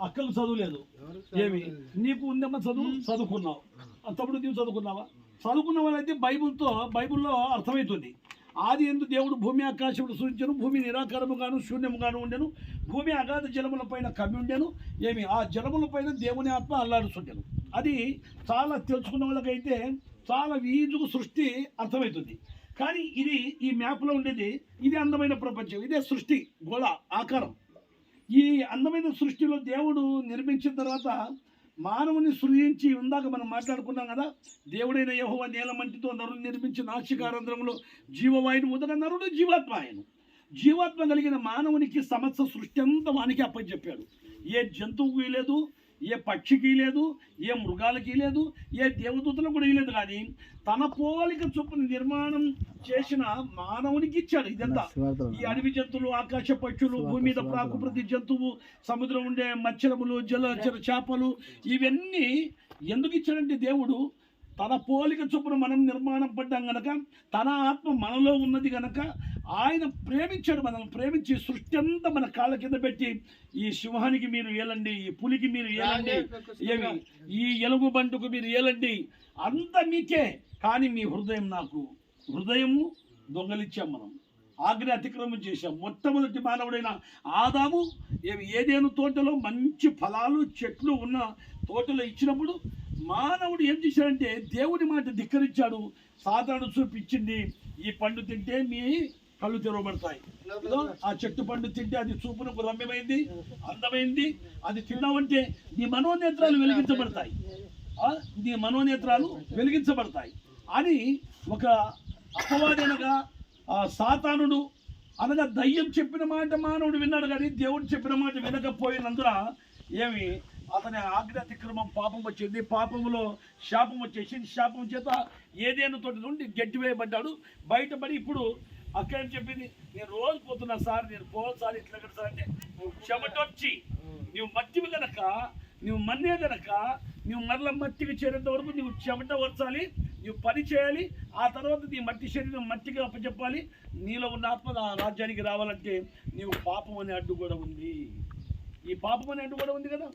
అక్కకు చదువు లేదు. ఏమి? నీకు ఉందమ్మా చదువు చదువుకున్నావు. తమ్ముడు నీవు చదువుకున్నావా? చదువుకున్న వాళ్ళైతే బైబిల్తో బైబిల్లో అర్థమవుతుంది ఆది ఎందు దేవుడు భూమి ఆకాశములు సూచించను భూమి నిరాకారముగాను శూన్యముగాను ఉండెను. భూమి అగాధ జలముల పైన కమ్మి ఉండెను. ఏమి? ఆ జలముల పైన దేవుని ఆత్మ అల్లాడుచుండెను. అది చాలా తెలుసుకున్న వాళ్ళకైతే చాలా ఈజుగు సృష్టి అర్థమవుతుంది కానీ ఇది ఈ మ్యాప్లో ఉండేది ఇది అందమైన ప్రపంచం. ఇదే సృష్టి గోళ ఆకారం. ఈ అందమైన సృష్టిలో దేవుడు నిర్మించిన తర్వాత మానవుని సృజించి ఇందాక మనం మాట్లాడుకున్నాం కదా దేవుడైన యహోవ నేల మంటితో నరుడు నిర్మించి నాసికారంధ్రంలో జీవవాయుని ఉదక నరుడు జీవాత్మ ఆయన జీవాత్మ కలిగిన మానవునికి సమస్త సృష్టి అంతా వానికి అప్పచెప్పాడు ఏ జంతువుకి లేదు ఏ పక్షికి లేదు ఏ మృగాలకి లేదు ఏ దేవదూతలకు కూడా లేదు కానీ తన పోలిక చొప్పున నిర్మాణం చేసిన మానవునికి ఇచ్చాడు. ఇదంతా ఈ అడవి జంతువులు ఆకాశ పక్షులు భూమి మీద ప్రాకు ప్రతి జంతువు సముద్రం ఉండే మత్స్యములు జలచర చేపలు ఇవన్నీ ఎందుకు ఇచ్చాడంటే దేవుడు తన పోలిక చొప్పున మనం నిర్మాణం పడ్డాం గనక తన ఆత్మ మనలో ఉన్నది గనక ఆయన ప్రేమించాడు మనం ప్రేమించి సృష్టి అంతా మన కాళ్ళ కింద పెట్టి ఈ సింహానికి మీరు ఏలండి ఈ పులికి మీరు ఏలండి ఏమి? ఈ ఎలుగు బంటుకు మీరు ఏలండి అంత మీకే. కానీ మీ హృదయం నాకు హృదయము దొంగలిచ్చాం మనం. ఆజ్ఞ అతిక్రమం చేశాం. మొట్టమొదటి మానవుడైన ఆదాము ఏమి ఏదేను తోటలో మంచి ఫలాలు చెట్లు ఉన్న తోటలో ఇచ్చినప్పుడు మానవుడు ఏం చేశాడంటే దేవుని మాట ధిక్కరించాడు. సాధారణ చూపించింది ఈ పండు తింటే మీ కళ్ళు తెరవబడతాయి. ఆ చెట్టు పండు తింటే అది చూపునకు రమ్యమైంది అందమైంది. అది తిన్నామంటే నీ మనోనేత్రాలు వెలిగించబడతాయి. నీ మనోనేత్రాలు వెలిగించబడతాయి. అని ఒక అపవాదనగా సాతానుడు అనగా దయ్యం చెప్పిన మాట మానవుడు విన్నాడు కానీ దేవుడు చెప్పిన మాట వినకపోయినందున ఏమి అతని ఆజ్ఞ అతిక్రమం పాపం వచ్చింది. పాపంలో శాపం వచ్చేసింది. శాపం చేత ఏదైనా తోటి నుండి గట్టి వేయబడ్డాడు. బయటపడి ఇప్పుడు అక్కడ చెప్పింది? నేను రోజు పోతున్నా సార్ నేను పోవాలి సార్ ఇట్లా కదా సార్ అంటే నువ్వు చెమటొచ్చి నువ్వు మట్టివి గనక నువ్వు మన్నే గనక నువ్వు మరల మట్టికి చేరేంత వరకు నువ్వు చెమట వచ్చాలి నువ్వు పని చేయాలి ఆ తర్వాత నీ మట్టి శరీరం మట్టికి అప్పచెప్పాలి. నీలో ఉన్న ఆత్మ ఆ రాజ్యానికి రావాలంటే నీవు పాపం అనే అడ్డు కూడా ఉంది. ఈ పాపం అనే అడ్డు కూడా ఉంది కదా?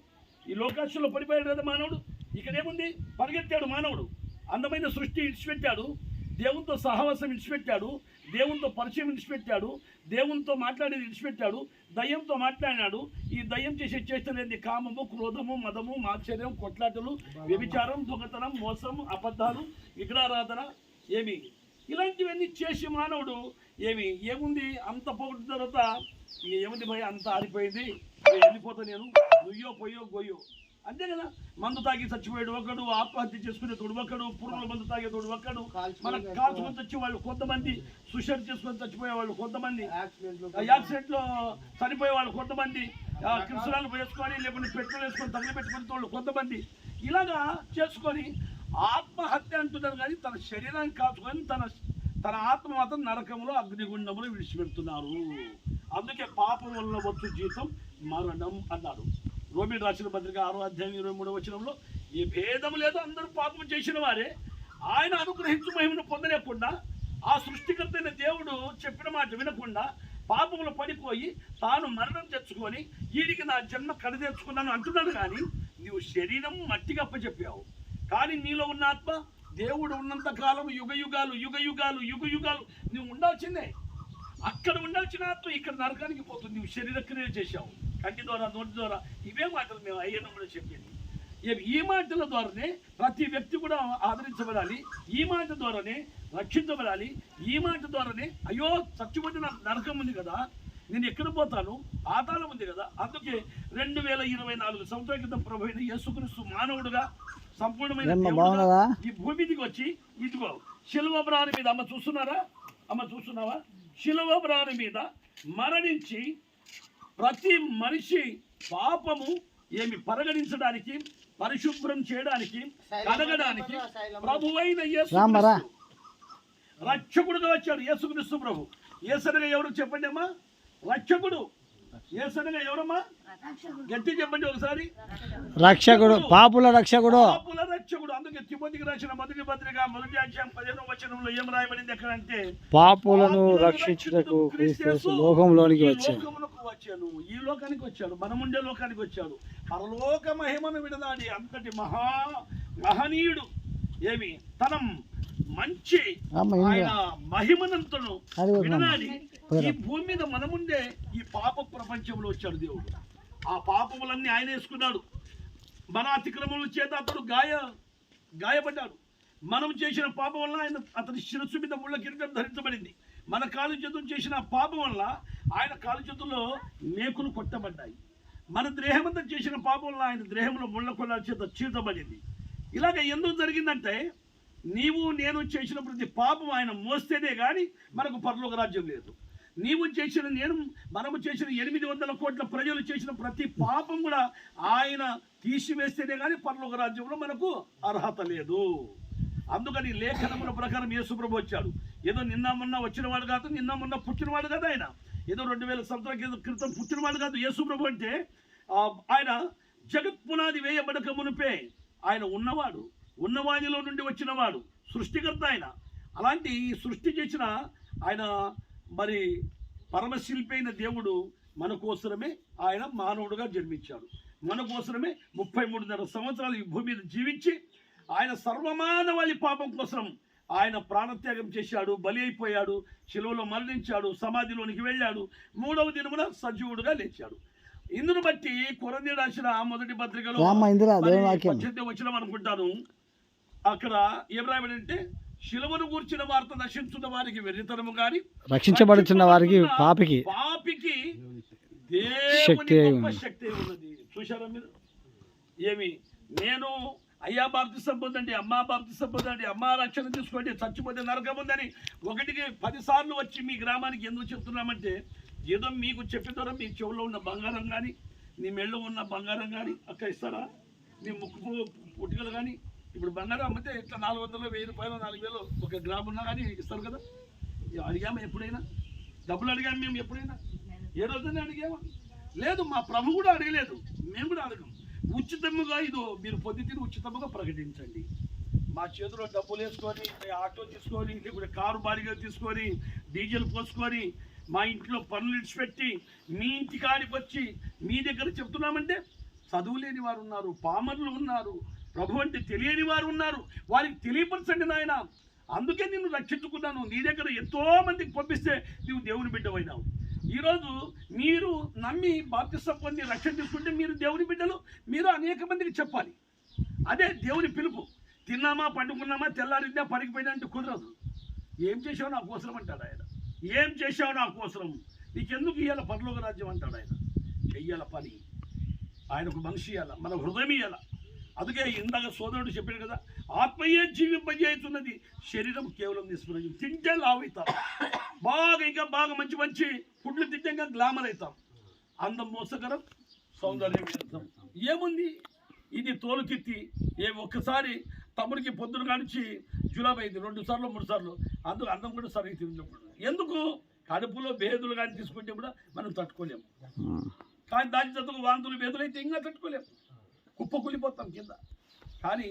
ఈ లోకాశంలో పడిపోయాడు కదా మానవుడు? ఇక్కడేముంది? పరిగెత్తాడు మానవుడు. అందమైన సృష్టి ఇడిచిపెట్టాడు. దేవునితో సహవాసం ఇడిచిపెట్టాడు. దేవునితో పరిచయం విడిచిపెట్టాడు దేవునితో మాట్లాడేది విడిచిపెట్టాడు దయ్యంతో మాట్లాడినాడు. ఈ దయ్యం చేసే చేస్తున్నది కామము క్రోధము మదము మాత్సర్యం కొట్లాటలు వ్యభిచారం దొంగతనం మోసం అబద్ధాలు విగ్రహారాధన ఏమి? ఇలాంటివన్నీ చేసి మానవుడు ఏమి? ఏముంది? అంత పోగొట్టిన తర్వాత ఏముంది భయ? అంత ఆరిపోయింది. వెళ్ళిపోతా నేను. నుయ్యో పొయ్యో గొయ్యో. అంతే కదా? మందు తాగి చచ్చిపోయాడు ఒకడు ఆత్మహత్య చేసుకునేతోడు ఒకడు పురుగుల మందు తాగేతోడు ఒకడు. మన కాల్చుకొని చచ్చి వాళ్ళు కొంతమంది సుసైడ్ చేసుకొని చచ్చిపోయే వాళ్ళు కొంతమంది. యాక్సిడెంట్లో చనిపోయే వాళ్ళు కొంతమంది. కిరసనాలు వేసుకొని లేకుంటే పెట్రోల్ వేసుకొని తగిలిపెట్టుకునే వాళ్ళు కొంతమంది. ఇలాగా చేసుకొని ఆత్మహత్య అంటున్నారు కానీ తన శరీరాన్ని కాచుకొని తన తన ఆత్మ మాత్రం నరకంలో అగ్నిగుండంలో విడిచిపెడుతున్నారు. అందుకే పాపం వల్ల వచ్చు జీతం మరణం అన్నాడు. రోమిల్ రాసిన పత్రిక ఆరో అధ్యాయం ఇరవై మూడో వచనంలో ఏ భేదం లేదో అందరూ పాపం చేసిన వారే. ఆయన అనుగ్రహించు మహిమను పొందలేకుండా ఆ సృష్టికర్తైన దేవుడు చెప్పిన మాట వినకుండా పాపములు పడిపోయి తాను మరణం తెచ్చుకొని వీడికి నా జన్మ కడ తెచ్చుకున్నాను అంటున్నాడు కానీ నీవు శరీరం మట్టిగప్ప చెప్పావు కానీ నీలో ఉన్న ఆత్మ దేవుడు ఉన్నంత కాలం యుగ యుగాలు యుగ యుగాలు యుగ యుగాలు నువ్వు ఉండాల్సిందే. అక్కడ ఉండాల్సిన ఆత్మ ఇక్కడ నరకానికి పోతుంది. నువ్వు శరీర క్రియ చేశావు. కంటి ద్వారా నోటి ద్వారా ఇవే మాటలు మేము అయ్యన్న కూడా చెప్పింది. ఈ- మాటల ద్వారానే ప్రతి వ్యక్తి కూడా ఆదరించబడాలి. ఈ మాట ద్వారానే రక్షించబడాలి. ఈ మాట ద్వారానే అయ్యో చచ్చిపోతే నాకు నరకం ఉంది కదా నేను ఎక్కడ పోతాను? పాతాళం ఉంది కదా. అందుకే రెండు వేల ఇరవై నాలుగు సంవత్సరాల క్రితం ప్రభు అయిన యేసుక్రీస్తు మానవుడుగా సంపూర్ణమైన? ఈ భూమి మీదకి వచ్చి ఇదిగో శిలువ ప్రాణి మీద అమ్మ చూస్తున్నారా? అమ్మ చూస్తున్నావా? శిలువ ప్రాణి మీద మరణించి ప్రతి మనిషి పాపము ఏమి పరిగణించడానికి పరిశుభ్రం చేయడానికి కడగడానికి ప్రభువైన రక్షకుడుగా వచ్చాడు యేసుక్రీస్తు ప్రభు. ఏసనగా ఎవరు చెప్పండి అమ్మా? రక్షకుడు. ఏసనగా ఎవరమ్మా? గట్టి చెప్పండి ఒకసారి. రక్షకుడు పాపుల రక్షకుడు. తిమోతికి రాసిన మొదటి పత్రిక మొదటి అధ్యాయం పదిహేను వచనంలో ఏం రాయబడింది ఎక్కడంటే పాపులను రక్షించుటకు క్రీస్తు లోకంలోనికి వచ్చాడు. వచ్చాను ఈ లోకానికి వచ్చాడు. మనముండే లోకానికి వచ్చాడు. పరలోక మహిమను విడదాడి. అంతటి మహా మహనీయుడు ఏమి? తన మంచి ఆయన మహిమనంతను విడనాడి పోయిరా. ఈ భూమి మీద మనముండే ఈ పాప ప్రపంచంలో వచ్చాడు దేవుడు. ఆ పాపములన్నీ ఆయన వేసుకున్నాడు. మన అతిక్రమముల చేత అతడు గాయ గాయపడ్డాడు మనం చేసిన పాపం వల్ల ఆయన అతని శిరస్సు మీద ముళ్ళ కిరీటం ధరించబడింది. మన కాలు చేతులు చేసిన పాపం వల్ల ఆయన కాలు చేతుల్లో మేకులు కొట్టబడ్డాయి. మన దేహమంతా చేసిన పాపం వల్ల ఆయన దేహంలో ముళ్ళ కొల్లాల చేత చీల్చబడింది. ఇలాగ ఎందుకు జరిగిందంటే నీవు నేను చేసిన ప్రతి పాపం ఆయన మోస్తేనే కానీ మనకు పరలోక రాజ్యం లేదు. నీవు చేసిన నేను మనము చేసిన ఎనిమిది వందల కోట్ల ప్రజలు చేసిన ప్రతి పాపం కూడా ఆయన తీసివేస్తేనే కానీ పర్లోక రాజ్యంలో మనకు అర్హత లేదు. అందుకని లేఖనముల ప్రకారం యేసుప్రభు వచ్చాడు. ఏదో నిన్న మొన్న వచ్చినవాడు కాదు నిన్న మొన్న పుట్టినవాడు కాదు ఆయన. ఏదో రెండు వేల సంవత్సరాల క్రితం- క్రితం పుట్టినవాడు కాదు యేసుప్రభు అంటే ఆ, ఆయన జగత్ పునాది వేయబడక మునిపే ఆయన ఉన్నవాడు ఉన్నవానిలో నుండి వచ్చినవాడు సృష్టికర్త ఆయన. అలాంటి ఈ సృష్టి చేసిన ఆయన మరి పరమశిల్పి అయిన దేవుడు మన కోసమే ఆయన మానవుడుగా జన్మించాడు. మన కోసమే ముప్పై మూడున్నర సంవత్సరాలు ఈ భూమి మీద జీవించి ఆయన సర్వమానవాళి పాపం కోసం ఆయన ప్రాణత్యాగం చేశాడు బలి అయిపోయాడు శిలువలో మరణించాడు సమాధిలోనికి వెళ్ళాడు మూడవ దినమున సజీవుడుగా లేచాడు. ఇందును బట్టి కొరంది రాసిన మొదటి పత్రికలో వచ్చిన అనుకుంటాను. అక్కడ ఏం రాయబడింటే శిలువను గూర్చిన వార్త నశించున్న వారికి వెర్రితనము గాని రక్షించబడుచున్న వారికి పాపికి పాపికి శక్తి ఉన్నది. చూశారా మీరు? ఏమి? నేను అయ్యా బాప్తి సంబంధండి అమ్మా బాప్తి సంబంధండి అమ్మా రక్షణ తీసుకోండి చచ్చిపోతే నరకం ఉందని ఒకటికి పది సార్లు వచ్చి మీ గ్రామానికి ఎందుకు చెప్తున్నామంటే ఏదో మీకు చెప్పిన మీ చెవులో ఉన్న బంగారం కానీ నీ మెళ్ళో ఉన్న బంగారం కానీ అక్క ఇస్తారా? నీ ముక్కు పుట్టుకలు కానీ ఇప్పుడు బంగారం అమ్మితే ఇట్లా నాలుగు వందలు వెయ్యి రూపాయలు నాలుగు వేలు ఒక గ్రామ్ ఉన్నా కానీ ఇస్తారు కదా. అడిగామా ఎప్పుడైనా? డబ్బులు అడిగాము మేము ఎప్పుడైనా? ఏ రోజునే అడిగామా? లేదు మా ప్రభు కూడా అడగలేదు. మేము కూడా అడగం. ఉచితముగా ఇదో మీరు పొద్దుతిని ఉచితముగా ప్రకటించండి. మా చేతిలో డబ్బులు వేసుకొని ఆటో తీసుకొని లేకుంటే కారు బాడిగా తీసుకొని డీజిల్ పోసుకొని మా ఇంట్లో పనులు ఇడిచిపెట్టి మీ ఇంటికాడికి వచ్చి మీ దగ్గర చెప్తున్నామంటే చదువు లేని వారు ఉన్నారు పామర్లు ఉన్నారు. ప్రభు అంటే తెలియని వారు ఉన్నారు. వారికి తెలియపరచండి నాయన. అందుకే నిన్ను రక్షించుకున్నాను. నీ దగ్గర ఎంతో మందికి పంపిస్తే నువ్వు దేవుని బిడ్డవైనావు ఈరోజు మీరు నమ్మి బాప్తిస్వ పొంది రక్షణ తీసుకుంటే మీరు దేవుని బిడ్డలు. మీరు అనేక మందికి చెప్పాలి. అదే దేవుని పిలుపు. తిన్నామా పండుకున్నామా తెల్లారిందా పనికిపోయినా అంటే కుదరదు. ఏం చేసావు నా కోసరం అంటాడు ఆయన. ఏం చేశావు నా కోసరం నీకెందుకు ఇయ్యాల పరలోక రాజ్యం అంటాడు ఆయన. చెయ్యాల పని. ఆయనకు మనిషి ఇవ్వాల మన హృదయం ఇయ్యాల. అందుకే ఇందాక సోదరుడు చెప్పాడు కదా ఆత్మయే జీవింపజేస్తున్నది శరీరం కేవలం నిస్పృహం తింటే లావుతాం. బాగా ఇంకా బాగా మంచి మంచి ఫుడ్లు తింటే ఇంకా గ్లామర్ అవుతాం అందం మోసకరం సౌందర్యం వ్యర్థం. ఏముంది? ఇది తోలు తిత్తి ఏ ఒక్కసారి తమ్ముడికి పొద్దున కానించి జులాబ్ అయింది రెండు సార్లు మూడు సార్లు. అందుకు అందం కూడా సరిగ్గా తిరిగినప్పుడు ఎందుకు? కడుపులో భేదులు కానీ తీసుకుంటే కూడా మనం తట్టుకోలేము కానీ దాని చదువు వాంతులు వేదులు అయితే ఇంకా తట్టుకోలేము కుప్ప కూలిపోతాం కింద. కానీ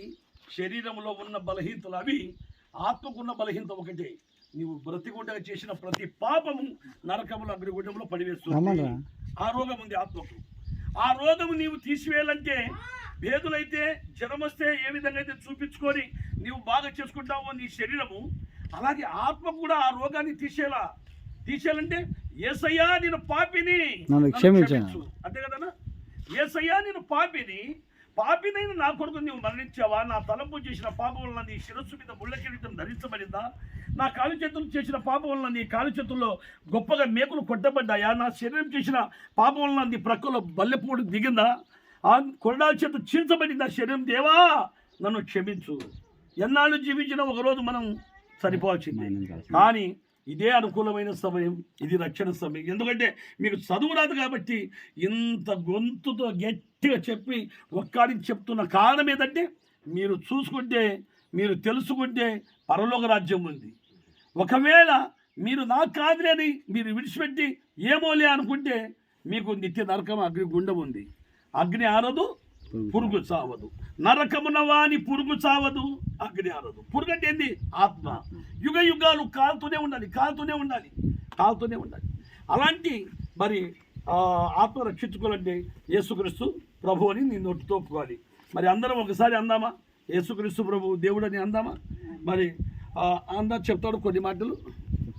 శరీరంలో ఉన్న బలహీనతలు అవి ఆత్మకున్న బలహీనత ఒకటే. నీవు బ్రతిగుండగా చేసిన ప్రతి పాపము నరకముల అగ్నిగుండంలో పడివేస్తుంది. ఆ రోగం ఉంది ఆత్మకు. ఆ రోగము నీవు తీసివేయాలంటే భేదులైతే జ్వరం వస్తే ఏ విధంగా అయితే చూపించుకొని నీవు బాగా చేసుకుంటావో నీ శరీరము అలాగే ఆత్మ కూడా ఆ రోగాన్ని తీసేలా. తీసేయాలంటే ఏసయ్యా నేను పాపిని. క్షమించు. అంతే కదనా? ఏసయ్యా నేను పాపిని పాపినైన నా కొడుకు నీవు మరణించావా? నా తలంపు చేసిన పాపం వల్ల నీ శిరస్సు మీద ముళ్ళ కిరీటం ధరించబడిందా? నా కాలు చేతులు చేసిన పాపం వల్ల నీ కాలు చేతుల్లో గొప్పగా మేకులు కొట్టబడ్డాయా? నా శరీరం చేసిన పాపం వల్ల నీ ప్రక్కలో బల్లెపూడి దిగిందా? ఆ కొరడాల చేత చీల్చబడిందా శరీరం. దేవా నన్ను క్షమించు. ఎన్నాళ్ళు జీవించిన ఒకరోజు మనం సరిపోవాల్సింది. కానీ ఇదే అనుకూలమైన సమయం ఇది రక్షణ సమయం. ఎందుకంటే మీకు చదువు రాదు కాబట్టి ఇంత గొంతుతో గట్టిగా చెప్పి ఒక్కడికి చెప్తున్న కారణం ఏంటంటే మీరు చూసుకుంటే మీరు తెలుసుకుంటే పరలోక రాజ్యం ఉంది. ఒకవేళ మీరు నాకు కాదులే అని మీరు విడిచిపెట్టి ఏమోలే అనుకుంటే మీకు నిత్య నరకం అగ్ని గుండం ఉంది. అగ్ని ఆరదు పురుగు చావదు. నరకమున వాని పురుగు చావదు అగ్ని ఆరదు. పురుగు అంటే ఏంది? ఆత్మ. యుగ యుగాలు కాలుతూనే ఉండాలి కాలుతూనే ఉండాలి కాలుతూనే ఉండాలి. అలాంటి మరి ఆత్మ రక్షించుకోవాలంటే యేసుక్రీస్తు ప్రభు అని నీ నోటితో ఒప్పుకోవాలి మరి అందరం ఒకసారి అందామా? యేసుక్రీస్తు ప్రభు దేవుడు అని అందామా? మరి అందా చెప్తాడు కొన్ని మాటలు.